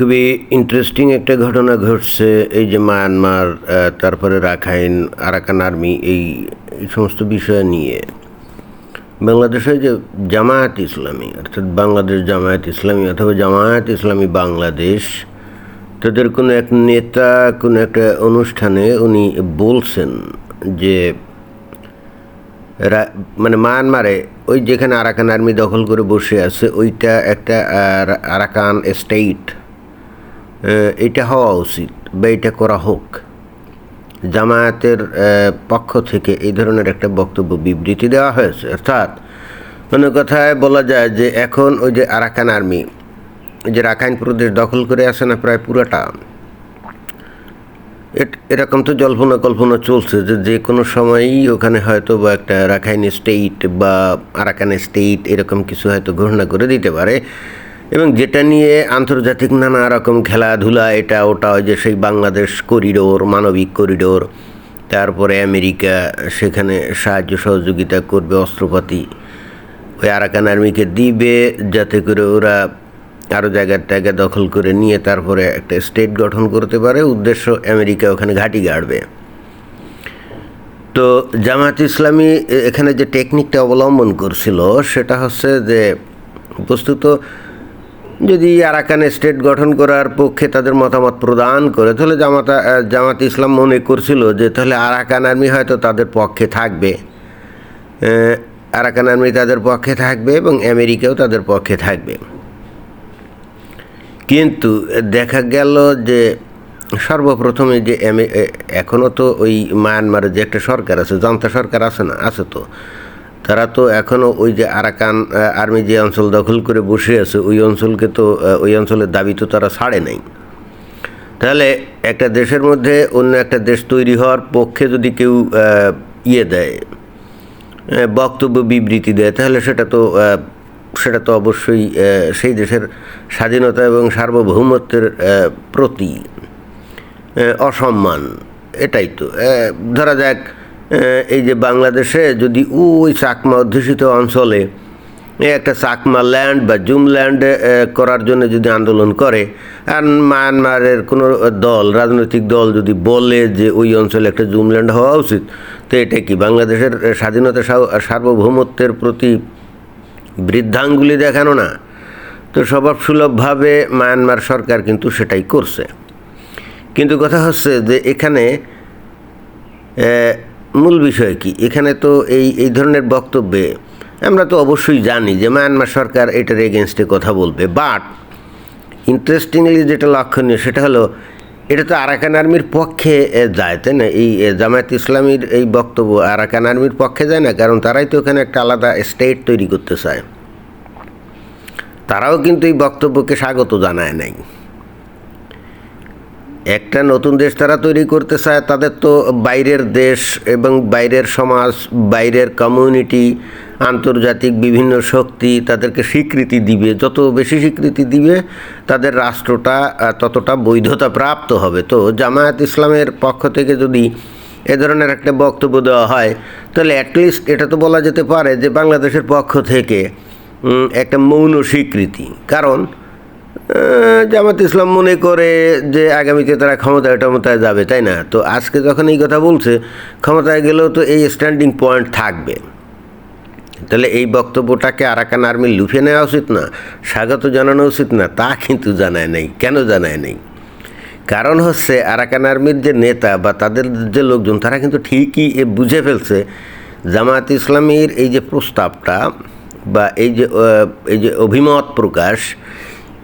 খুবই ইন্টারেস্টিং একটা ঘটনা ঘটছে এই যে মায়ানমার তারপরে রাখাইন আরাকান আর্মি এই সমস্ত বিষয় নিয়ে। বাংলাদেশে যে জামায়াত ইসলামী অর্থাৎ বাংলাদেশ জামায়াত ইসলামী অথবা জামায়াত ইসলামী বাংলাদেশ তাদের কোনো এক নেতা কোনো একটা অনুষ্ঠানে উনি বলছেন যে মানে মায়ানমারে ওই যেখানে আরাকান আর্মি দখল করে বসে আছে ওইটা একটা আর, আরাকান স্টেট এটা হওয়া উচিত বা এটা করা হোক। জামায়াতের পক্ষ থেকে এই ধরনের একটা বক্তব্য বিবৃতি দেওয়া হয়েছে। অর্থাৎ অন্য কথায় বলা যায় যে এখন ওই যে আরাকান আর্মি যে রাখাইন প্রদেশ দখল করে আসে না প্রায় পুরোটা এরকম তো জল্পনা কল্পনা চলছে যে যে কোনো সময়ই ওখানে হয়তো বা একটা রাখাইন স্টেট বা আরাকান স্টেট এরকম কিছু হয়তো ঘোষণা করে দিতে পারে। এবং যেটা নিয়ে আন্তর্জাতিক নানা রকম খেলাধুলা, এটা ওটা ওই যে সেই বাংলাদেশ করিডোর, মানবিক করিডোর, তারপরে আমেরিকা, সেখানে সাহায্য সহযোগিতা করবে অস্ত্রপাতি। ওই আরাকান আর্মিকে দিবে যাতে করে ওরা আরও জায়গার টায়গা দখল করে নিয়ে তারপরে একটা স্টেট গঠন করতে পারে। উদ্দেশ্য আমেরিকা ওখানে ঘাঁটি গাড়বে। তো জামাত ইসলামী এখানে যে টেকনিকটা অবলম্বন করছিল, সেটা হচ্ছে যে, বস্তুত যদি আরাকান স্টেট গঠন করার পক্ষে তাদের মতামত প্রদান করে, তাহলে জামাতা জামাত ইসলাম মনে করছিল যে তাহলে আরাকান আর্মি হয়তো তাদের পক্ষে থাকবে। আরাকান আর্মি তাদের পক্ষে থাকবে এবং আমেরিকাও তাদের পক্ষে থাকবে। কিন্তু দেখা গেল যে সর্বপ্রথমে যে এখনও তো ওই মায়ানমারের যে একটা সরকার আছে, জনতা সরকার আছে না, আছে তো। তারা তো এখনও ওই যে আরাকান আর্মি যে অঞ্চল দখল করে বসে আছে, ওই অঞ্চলকে তো ওই অঞ্চলের দাবি তো তারা ছাড়ে নাই। তাহলে একটা দেশের মধ্যে অন্য একটা দেশ তৈরি হওয়ার পক্ষে যদি কেউ ইয়ে দেয় বক্তব্য বিবৃতি দেয়, তাহলে সেটা তো সেটা তো অবশ্যই সেই দেশের স্বাধীনতা এবং সার্বভৌমত্বের প্রতি অসম্মান, এটাই তো। ধরা যাক এই যে বাংলাদেশে যদি ওই চাকমা অধ্যুষিত অঞ্চলে একটা চাকমা ল্যান্ড বা জুম ল্যান্ড করার জন্য যদি আন্দোলন করে, আর মায়ানমারের কোনো দল, রাজনৈতিক দল যদি বলে যে ওই অঞ্চলে একটা জুম ল্যান্ড হওয়া উচিত, তো এটা কি বাংলাদেশের স্বাধীনতা সার্বভৌমত্বের প্রতি বৃদ্ধাঙ্গুলি দেখানো না? তো স্বভাব সুলভভাবে মায়ানমার সরকার কিন্তু সেটাই করছে। কিন্তু কথা হচ্ছে যে এখানে মূল বিষয় কি? এখানে তো এই এই ধরনের বক্তব্যে আমরা তো অবশ্যই জানি যে মায়ানমার সরকার এটার এগেনস্টে কথা বলবে। বাট ইন্টারেস্টিংলি যেটা লক্ষণীয় সেটা হলো, এটা তো আরাকান আর্মির পক্ষে যায়, তাই না? এই জামায়াত ইসলামীর এই বক্তব্য আরাকান আর্মির পক্ষে যায় না, কারণ তারাই তো ওখানে একটা আলাদা স্টেট তৈরি করতে চায়। তারাও কিন্তু এই বক্তব্যকে স্বাগত জানায় নাই। একটা নতুন দেশ তারা তৈরি করতে চায়, তাদের তো বাইরের দেশ এবং বাইরের সমাজ, বাইরের কমিউনিটি আন্তর্জাতিক বিভিন্ন শক্তি তাদেরকে স্বীকৃতি দিবে। যত বেশি স্বীকৃতি দিবে, তাদের রাষ্ট্রটা ততটা বৈধতা প্রাপ্ত হবে। তো জামায়াত ইসলামের পক্ষ থেকে যদি এ ধরনের একটা বক্তব্য দেওয়া হয়, তাহলে অ্যাটলিস্ট এটা তো বলা যেতে পারে যে বাংলাদেশের পক্ষ থেকে একটা মৌন স্বীকৃতি। কারণ জামাত ইসলাম মনে করে যে আগামীতে তারা ক্ষমতায় টমতায় যাবে, তাই না? তো আজকে যখন এই কথা বলছে, ক্ষমতায় গেলেও তো এই স্ট্যান্ডিং পয়েন্ট থাকবে। তাহলে এই বক্তব্যটাকে আরাকান আর্মি লুফে নেওয়া উচিত না, স্বাগত জানানো উচিত না? তা কিন্তু জানায় নেই। কেন জানায় নেই? কারণ হচ্ছে আরাকান আর্মির যে নেতা বা তাদের যে লোকজন, তারা কিন্তু ঠিকই এ বুঝে ফেলছে জামায়াত ইসলামীর এই যে প্রস্তাবটা বা এই যে এই যে অভিমত প্রকাশ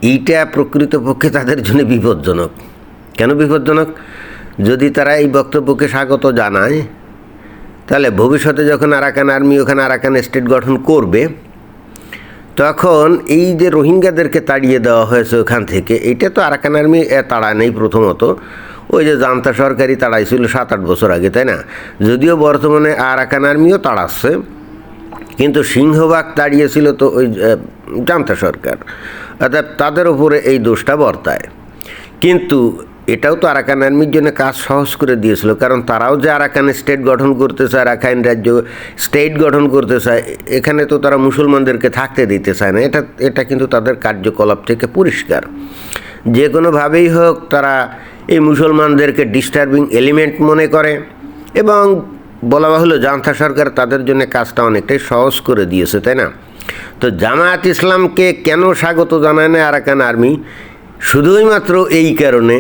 এইটা প্রকৃতপক্ষে তাদের জন্য বিপজ্জনক। কেন বিপজ্জনক? যদি তারা এই বক্তব্যকে স্বাগত জানায়, তাহলে ভবিষ্যতে যখন আরাকান আর্মি ওখানে আরাকান স্টেট গঠন করবে, তখন এই যে রোহিঙ্গাদেরকে তাড়িয়ে দেওয়া হয়েছে ওখান থেকে, এটা তো আরাকান আর্মি তাড়ায় নেই প্রথমত। ওই যে জান্তা সরকারি তাড়াইছিল সাত আট বছর আগে, তাই না? যদিও বর্তমানে আরাকান আর্মিও তাড়াচ্ছে কিন্তু সিংহবাগ তাড়িয়েছিল তো ওই জান্তা সরকার। অর্থাৎ তাদের উপরে এই দোষটা বর্তায়। কিন্তু এটাও তো আরাকান আর্মির জন্য কাজ সহজ করে দিয়েছিল, কারণ তারাও যে আরাকান স্টেট গঠন করতে চায় রাখাইন রাজ্য স্টেট গঠন করতে চায় এখানে তো তারা মুসলমানদেরকে থাকতে দিতে চায় না। এটা এটা কিন্তু তাদের কার্যকলাপ থেকে পরিষ্কার। যে কোনোভাবেই হোক তারা এই মুসলমানদেরকে ডিস্টার্বিং এলিমেন্ট মনে করে এবং বলা বাহুল্য জান্থা সরকার তাদের জন্য কাজটা অনেকটাই সহজ করে দিয়েছে, তাই না? তো জামায়াত ইসলামকে কেন স্বাগত জানায় না আরাকান আর্মি? শুধুই মাত্র এই কারণে,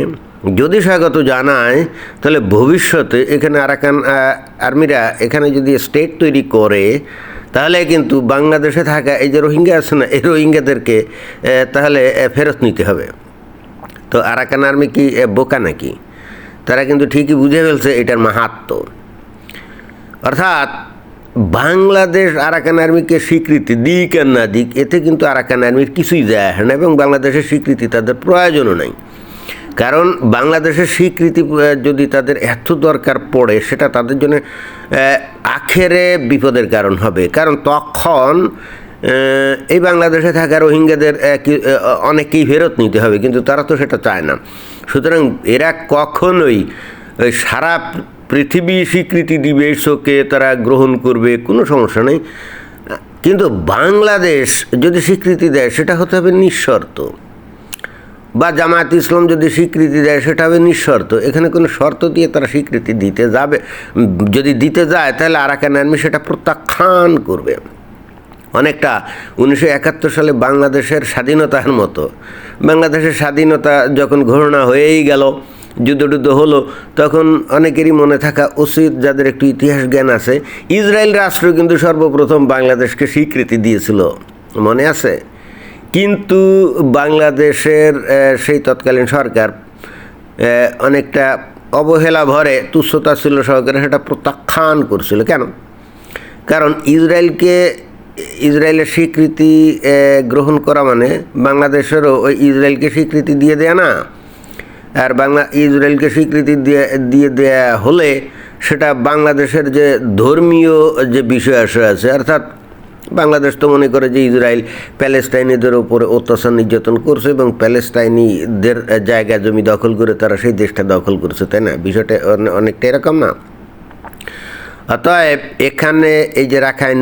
যদি স্বাগত জানায়, তাহলে ভবিষ্যতে এখানে আরাকান আর্মিরা এখানে যদি স্টেট তৈরি করে, তাহলে কিন্তু বাংলাদেশে থাকা এই যে রোহিঙ্গা আছে না, এই রোহিঙ্গাদেরকে তাহলে ফেরত নিতে হবে। তো আরাকান আর্মি কি বোকা নাকি? তারা কিন্তু ঠিকই বুঝে ফেলছে এটার মাহাত্ম অর্থাৎ বাংলাদেশ আরাকান আর্মিকে স্বীকৃতি দিক আর না দিক, এতে কিন্তু আরাকান আর্মির কিছুই যায় আসে না এবং বাংলাদেশের স্বীকৃতি তাদের প্রয়োজনও নাই। কারণ বাংলাদেশের স্বীকৃতি যদি তাদের এত দরকার পড়ে, সেটা তাদের জন্য আখেরে বিপদের কারণ হবে। কারণ তখন এই বাংলাদেশে থাকা রোহিঙ্গাদের অনেকেই ফেরত নিতে হবে, কিন্তু তারা তো সেটা চায় না। সুতরাং এরা কখনোই সারা পৃথিবী স্বীকৃতি দিবে, শোকে তারা গ্রহণ করবে, কোনো সমস্যা নেই। কিন্তু বাংলাদেশ যদি স্বীকৃতি দেয়, সেটা হতে হবে নিঃশর্ত। বা জামায়াত ইসলাম যদি স্বীকৃতি দেয়, সেটা হবে নিঃশর্ত। এখানে কোনো শর্ত দিয়ে তারা স্বীকৃতি দিতে যাবে। যদি দিতে যায়, তাহলে আরাকান আর্মি সেটা প্রত্যাখ্যান করবে। অনেকটা উনিশশো একাত্তর সালে বাংলাদেশের স্বাধীনতার মতো। বাংলাদেশের স্বাধীনতা যখন ঘোষণা হয়েই গেল যুদ্ধ হলো, তখন অনেকেরই মনে থাকা উচিত যাদের একটু ইতিহাস জ্ঞান আছে, ইসরায়েল রাষ্ট্র কিন্তু সর্বপ্রথম বাংলাদেশকে স্বীকৃতি দিয়েছিল। মনে আছে? কিন্তু বাংলাদেশের সেই তৎকালীন সরকার অনেকটা অবহেলা ভরে, তুচ্ছতা ছিল সহকারে সেটা প্রত্যাখ্যান করছিল। কেন? কারণ ইসরায়েলকে, ইসরায়েলের স্বীকৃতি গ্রহণ করা মানে বাংলাদেশেরও ওই ইসরায়েলকে স্বীকৃতি দিয়ে দেয়া না। আর বাংলা ইসরায়েলকে স্বীকৃতি দিয়ে দিয়ে দেয়া হলে সেটা বাংলাদেশের যে ধর্মীয় যে বিষয় আশয় আছে, অর্থাৎ বাংলাদেশ তো মনে করে যে ইসরায়েল প্যালেস্টাইনিদের উপরে অত্যাচার নির্যাতন করছে এবং প্যালেস্টাইনিদের জায়গা, জমি দখল করে তারা সেই দেশটা দখল করছে, তাই না? বিষয়টা অনেকটা এরকম না? অতএব এখানে এই যে রাখাইন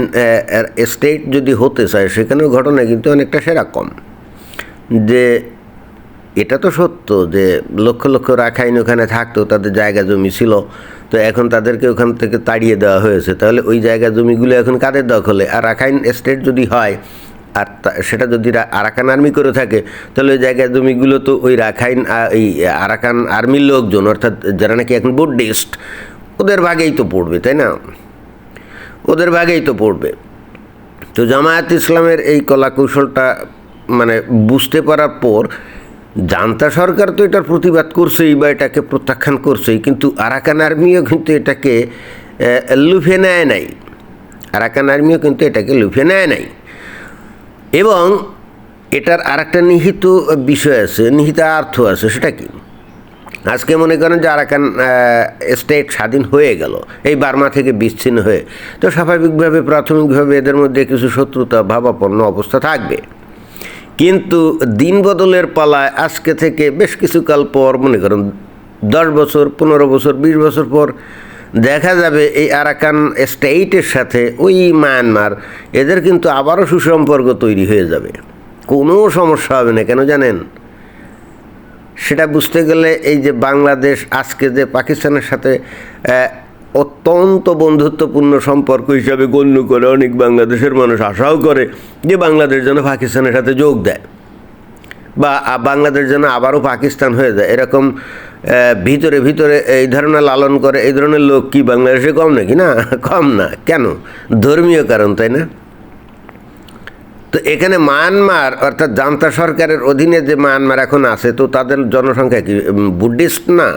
স্টেট যদি হতে চায়, সেখানেও ঘটনা কিন্তু অনেকটা সেরকম। যে এটা তো সত্য যে লক্ষ লক্ষ রাখাইন ওখানে থাকতো, তাদের জায়গা জমি ছিল। তো এখন তাদেরকে ওখান থেকে তাড়িয়ে দেওয়া হয়েছে। তাহলে ওই জায়গা জমিগুলো এখন কাদের দখলে? আর রাখাইন স্টেট যদি হয়, আর সেটা যদি আরাকান আর্মি করে থাকে, তাহলে ওই জায়গা জমিগুলো তো ওই রাখাইন এই আরাকান আর্মির লোকজন, অর্থাৎ যারা নাকি এখন বুদ্ধিস্ট ওদের ভাগেই তো পড়বে, তাই না? ওদের ভাগেই তো পড়বে। তো জামায়াত ইসলামের এই কলা কৌশলটা মানে বুঝতে পারার পর জান্তা সরকার তো এটার প্রতিবাদ করছেই বা এটাকে প্রত্যাখ্যান করছেই, কিন্তু আরাকান আর্মিও কিন্তু এটাকে লুফে নেয় নাই। আরাকান আর্মিও কিন্তু এটাকে লুফে নেয় নাই। এবং এটার আরেকটা নিহিত বিষয় আছে, নিহিত অর্থ আছে, সেটা কি? আজকে মনে করেন যে আরাকান স্টেট স্বাধীন হয়ে গেল, এই বার্মা থেকে বিচ্ছিন্ন হয়ে। তো স্বাভাবিকভাবে, প্রাথমিকভাবে এদের মধ্যে কিছু শত্রুতা, ভাবাপন্ন অবস্থা থাকবে। কিন্তু দিন বদলের পালায় আজকে থেকে বেশ কিছুকাল পর, মনে করেন, দশ বছর, পনেরো বছর, বিশ বছর পর দেখা যাবে এই আরাকান স্টেটের সাথে ওই মায়ানমার। এদের কিন্তু আবারও সুসম্পর্ক তৈরি হয়ে যাবে। কোনো সমস্যা হবে না, কেন জানেন? সেটা বুঝতে গেলে এই যে বাংলাদেশ আজকে যে পাকিস্তানের সাথে অত্যন্ত বন্ধুত্বপূর্ণ সম্পর্ক হিসাবে গণ্য করে অনেক বাংলাদেশের মানুষ আশাও করে যে বাংলাদেশ যেন পাকিস্তানের সাথে যোগ দেয় বা বাংলাদেশ যেন আবারও পাকিস্তান হয়ে যায়। এরকম ভিতরে ভিতরে এই ধারণা লালন করে এই ধরনের লোক কি বাংলাদেশে কম নাকি? না, কম না। কেন? ধর্মীয় কারণ, তাই না? তো এখানে মায়ানমার, অর্থাৎ জান্তা সরকারের অধীনে যে মায়ানমার এখন আছে, তো তাদের জনসংখ্যা কি? বুদ্ধিস্ট না?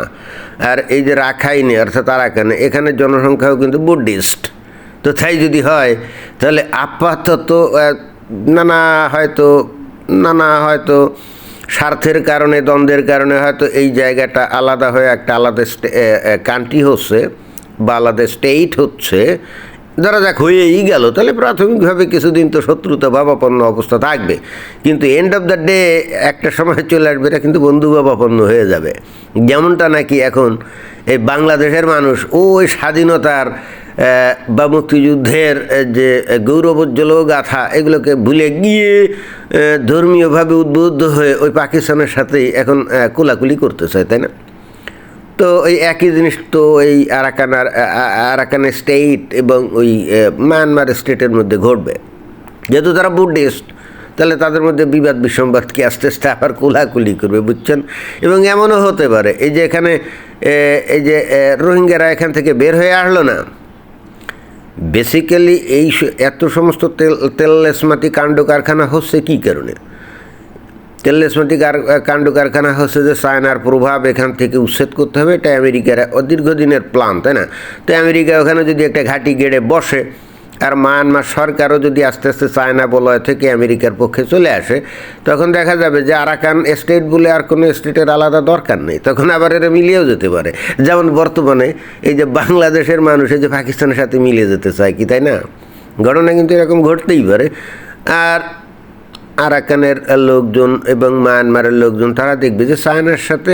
আর এই যে রাখাইনে, অর্থাৎ আরাকানে, এখানে জনসংখ্যাও কিন্তু বুদ্ধিস্ট। তো তাই যদি হয়, তাহলে আপাতত নানা হয়তো নানা হয়তো স্বার্থের কারণে, দ্বন্দ্বের কারণে হয়তো এই জায়গাটা আলাদা হয়ে একটা আলাদা কান্ট্রি হচ্ছে বা আলাদা স্টেট হচ্ছে। ধরা যাক হয়েই গেল, তাহলে প্রাথমিকভাবে কিছুদিন তো শত্রুতা ভাবাপন্ন অবস্থা থাকবে। কিন্তু এন্ড অফ দ্য ডে একটা সময় চলে আসবে, এটা কিন্তু বন্ধু ভাবাপন্ন হয়ে যাবে। যেমনটা নাকি এখন এই বাংলাদেশের মানুষ ওই স্বাধীনতার বা মুক্তিযুদ্ধের যে গৌরবোজ্জ্বল গাথা, এগুলোকে ভুলে গিয়ে ধর্মীয়ভাবে উদ্বুদ্ধ হয়ে ওই পাকিস্তানের সাথেই এখন কোলাকুলি করতে চায় তাই না? তো ওই একই জিনিস তো ওই আরাকানার আরাকান স্টেট এবং ওই মায়ানমার স্টেটের মধ্যে ঘটবে। যেহেতু তারা বুদ্ধিস্ট, তাহলে তাদের মধ্যে বিবাদ, বিসম্বাদ কি আস্তে আস্তে আবার কোলাকুলি করবে, বুঝছেন? এবং এমনও হতে পারে, এই যে এখানে এই যে রোহিঙ্গারা এখান থেকে বের হয়ে আসলো না বেসিক্যালি এই এত সমস্ত তেল তেললেসমাতি কাণ্ড কারখানা হচ্ছে কী কারণে? তেললেসমাতি কার- কাণ্ড কারখানা হচ্ছে যে চায়নার প্রভাব এখান থেকে উচ্ছেদ করতে হবে। এটা আমেরিকার দীর্ঘদিনের প্ল্যান তাই না? তো আমেরিকা ওখানে যদি একটা ঘাঁটি গেড়ে বসে, আর মায়ানমার সরকারও যদি আস্তে আস্তে চায়না বলয় থেকে আমেরিকার পক্ষে চলে আসে, তখন দেখা যাবে যে আরাকান স্টেট বলে আর কোনো স্টেটের আলাদা দরকার নেই। তখন আবার এরা মিলিয়েও যেতে পারে। যেমন বর্তমানে এই যে বাংলাদেশের মানুষ, এই যে পাকিস্তানের সাথে মিলিয়ে যেতে চায় কি, তাই না? ঘটনা কিন্তু এরকম ঘটতেই পারে। আর আরাকানের লোকজন এবং মায়ানমারের লোকজন, তারা দেখবে যে চায়নার সাথে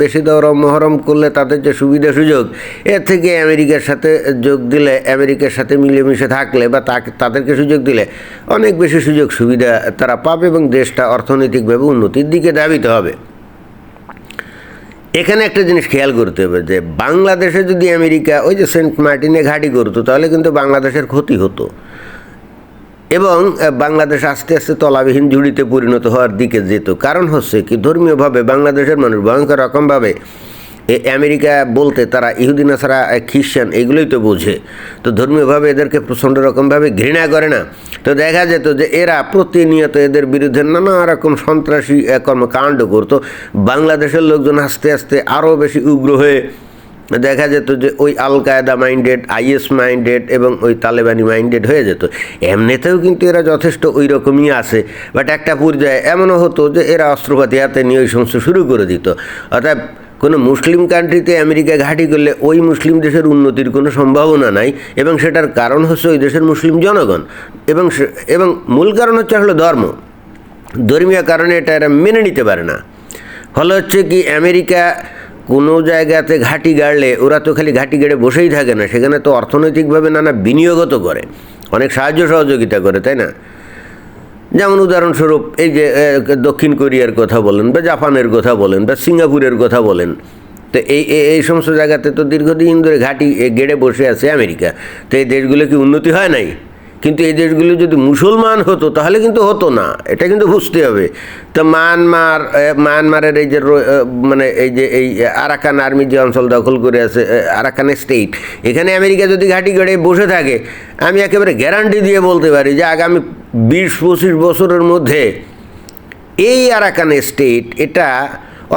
বেশি দরম মহরম করলে তাদের যে সুবিধা সুযোগ এর থেকে আমেরিকার সাথে যোগ দিলে, আমেরিকার সাথে মিলেমিশে থাকলে বা তাকে, তাদেরকে সুযোগ দিলে অনেক বেশি সুযোগ সুবিধা তারা পাবে এবং দেশটা অর্থনৈতিকভাবে উন্নতির দিকে ধাবিত হবে। এখানে একটা জিনিস খেয়াল করতে হবে যে, বাংলাদেশে যদি আমেরিকা ওই যে সেন্ট মার্টিনে ঘাঁটি করতো, তাহলে কিন্তু বাংলাদেশের ক্ষতি হতো। এবং বাংলাদেশ আস্তে আস্তে তলাবিহীন ঝুড়িতে পরিণত হওয়ার দিকে যেত। কারণ হচ্ছে কি, ধর্মীয়ভাবে বাংলাদেশের মানুষ ভয়ঙ্কর রকমভাবে, এ, আমেরিকা বলতে তারা ইহুদিন ছাড়া খ্রিশ্চান এগুলোই তো বোঝে। তো ধর্মীয়ভাবে এদেরকে প্রচণ্ড রকমভাবে ঘৃণা করে না। তো দেখা যেত যে এরা প্রতিনিয়ত এদের বিরুদ্ধে নানা রকম সন্ত্রাসী কর্মকাণ্ড করতো। বাংলাদেশের লোকজন আস্তে আস্তে আরও বেশি উগ্র হয়ে দেখা যেত যে ওই আল কায়দা মাইন্ডেড, আইএস মাইন্ডেড এবং ওই তালেবানি মাইন্ডেড হয়ে যেত। এমনিতেও কিন্তু এরা যথেষ্ট ওই রকমই আছে। বাট একটা পর্যায়ে এমনও হতো যে এরা অস্ত্রপাতি হাতে নিয়ে ওই সমস্ত শুরু করে দিত। অর্থাৎ কোনো মুসলিম কান্ট্রিতে আমেরিকা ঘাঁটি করলে ওই মুসলিম দেশের উন্নতির কোনো সম্ভাবনা নাই এবং সেটার কারণ হচ্ছে ওই দেশের মুসলিম জনগণ। এবং এবং মূল কারণ হচ্ছে হলো ধর্ম। ধর্মীয় কারণে এটা এরা মেনে নিতে পারে না। ফলে হচ্ছে কি আমেরিকা কোনো জায়গাতে ঘাঁটি গাড়লে ওরা তো খালি ঘাঁটি গেড়ে বসেই থাকে না, সেখানে তো অর্থনৈতিকভাবে নানা বিনিয়োগও তো করে, অনেক সাহায্য সহযোগিতা করে, তাই না? যেমন উদাহরণস্বরূপ এই যে দক্ষিণ কোরিয়ার কথা বলেন বা জাপানের কথা বলেন বা সিঙ্গাপুরের কথা বলেন, তো এই এই- সমস্ত জায়গাতে তো দীর্ঘদিন ধরে ঘাঁটি গেড়ে বসে আছে আমেরিকা, তো এই দেশগুলো কি উন্নতি হয় নাই? কিন্তু এই দেশগুলো যদি মুসলমান হতো, তাহলে কিন্তু হতো না। এটা কিন্তু বুঝতে হবে। তো মায়ানমার মায়ানমারের এই যে মানে এই যে এই আরাকান আর্মি যে অঞ্চল দখল করে আছে আরাকান স্টেট, এখানে আমেরিকা যদি ঘাঁটি গড়ে বসে থাকে, আমি একেবারে গ্যারান্টি দিয়ে বলতে পারি যে আগামী বিশ, পঁচিশ বছরের মধ্যে এই আরাকান স্টেট এটা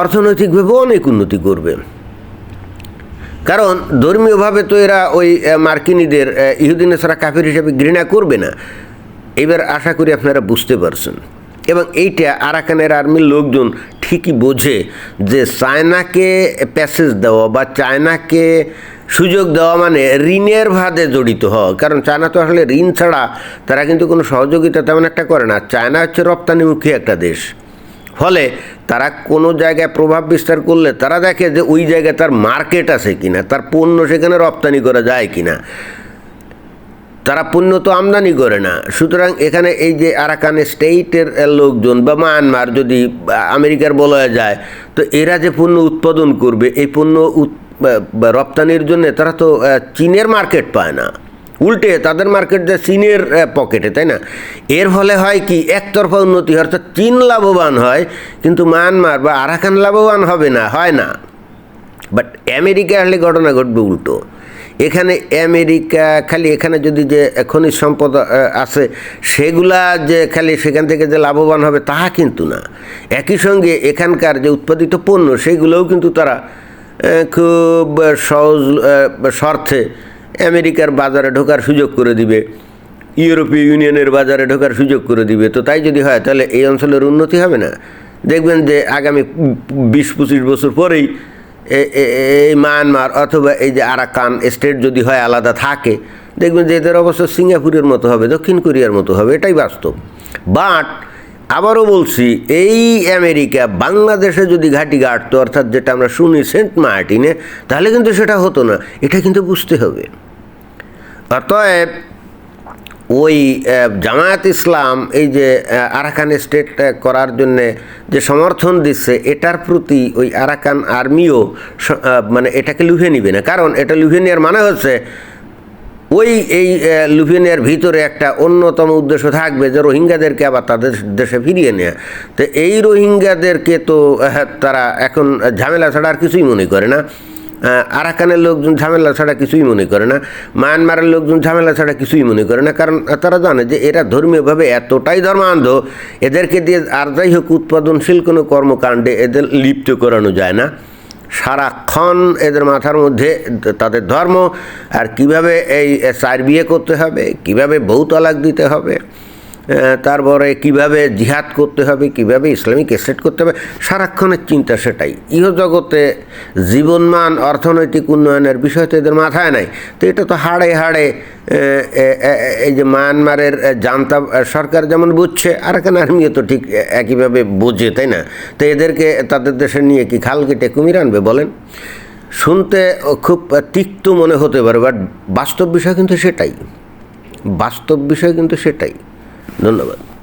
অর্থনৈতিকভাবে অনেক উন্নতি করবে। কারণ ধর্মীয়ভাবে তো এরা ওই মার্কিনীদের ইহুদিনে ছাড়া কাফির হিসেবে ঘৃণা করবে না। এবার আশা করি আপনারা বুঝতে পারছেন। এবং এইটা আরাকানের আর্মির লোকজন ঠিকই বোঝে যে চায়নাকে প্যাসেজ দেওয়া বা চায়নাকে সুযোগ দেওয়া মানে ঋণের ভাদে জড়িত হওয়া। কারণ চায়না তো আসলে ঋণ ছাড়া তারা কিন্তু কোনো সহযোগিতা তেমন একটা করে না। চায়না হচ্ছে রপ্তানিমুখী একটা দেশ। ফলে তারা কোনো জায়গায় প্রভাব বিস্তার করলে তারা দেখে যে ওই জায়গায় তার মার্কেট আছে কিনা, তার পণ্য সেখানে রপ্তানি করা যায় কিনা। তারা পণ্য তো আমদানি করে না। সুতরাং এখানে এই যে আরাকান স্টেটের লোকজন বা মায়ানমার যদি আমেরিকার বলা যায়, তো এরা যে পণ্য উৎপাদন করবে, এই পণ্য রপ্তানির জন্য তারা তো চীনের মার্কেট পায় না। উল্টে তাদের মার্কেট যে চীনের পকেটে তাই না? এর ফলে হয় কি, একতরফা উন্নতি অর্থাৎ চীন লাভবান হয়, কিন্তু মায়ানমার বা আরাকান লাভবান হবে না, হয় না। বাট আমেরিকা আসলে ঘটনা ঘটবে উল্টো। এখানে আমেরিকা খালি এখানে যদি যে খনিজ সম্পদ আছে, সেগুলা যে খালি সেখান থেকে যে লাভবান হবে, তাহা কিন্তু না। একই সঙ্গে এখানকার যে উৎপাদিত পণ্য, সেগুলোও কিন্তু তারা খুব সহজ শর্তে আমেরিকার বাজারে ঢোকার সুযোগ করে দিবে, ইউরোপীয় ইউনিয়নের বাজারে ঢোকার সুযোগ করে দিবে, তো তাই যদি হয় তাহলে এই অঞ্চলের উন্নতি হবে না? দেখবেন যে আগামী বিশ পঁচিশ বছর পরেই এই মায়ানমার অথবা এই যে আরাকান স্টেট যদি হয় আলাদা থাকে, দেখবেন যে এদের অবস্থা সিঙ্গাপুরের মতো হবে, দক্ষিণ কোরিয়ার মতো হবে, এটাই বাস্তব। বাট আবারও বলছি, এই আমেরিকা বাংলাদেশে যদি ঘাঁটি গাড়তো অর্থাৎ যেটা আমরা শুনি সেন্ট মার্টিনে, তাহলে কিন্তু সেটা হতো না, এটা কিন্তু বুঝতে হবে। অতএব ওই জামায়াত ইসলাম এই যে আরাকান স্টেট করার জন্যে যে সমর্থন দিচ্ছে এটার প্রতি ওই আরাকান আর্মিও মানে এটাকে লুফে নিবে না। কারণ এটা লুফে নেওয়ার মানে হচ্ছে ওই এই আহ, ভিতরে একটা অন্যতম উদ্দেশ্য থাকবে যে রোহিঙ্গাদেরকে আবার তাদের দেশে ফিরিয়ে নেওয়া তো এই রোহিঙ্গাদেরকে তো তারা এখন ঝামেলা ছাড়া আর কিছুই মনে করে না। আরাকানের লোকজন ঝামেলা ছাড়া কিছুই মনে করে না, মায়ানমারের লোকজন ঝামেলা ছাড়া কিছুই মনে করে না, কারণ তারা জানে যে এরা ধর্মীয়ভাবে এতটাই ধর্মান্ধ, এদেরকে দিয়ে আর যাই হোক উৎপাদনশীল কোনো কর্মকাণ্ডে এদের লিপ্ত করানো যায় না। সারাক্ষণ এদের মাথার মধ্যে তাদের ধর্ম, আর কীভাবে এই চার বিয়ে করতে হবে, কীভাবে বউ তালাক দিতে হবে তারপরে কীভাবে জিহাদ করতে হবে, কীভাবে ইসলামিক এসেট করতে হবে, সারাক্ষণের চিন্তা সেটাই। ইহজগতে জীবনমান অর্থনৈতিক উন্নয়নের বিষয় তো এদের মাথায় নাই। তো এটা তো হাড়ে হাড়ে এই যে মায়ানমারের জান্তা সরকার যেমন বুঝছে আর কেন আর্মিও তো ঠিক একইভাবে বোঝে, তাই না? তো এদেরকে, তাদের দেশে নিয়ে কি খাল কেটে কুমির আনবে বলেন? শুনতে খুব তিক্ত মনে হতে পারে, বাট বাস্তব বিষয় কিন্তু সেটাই। বাস্তব বিষয় কিন্তু সেটাই। ধন্যবাদ।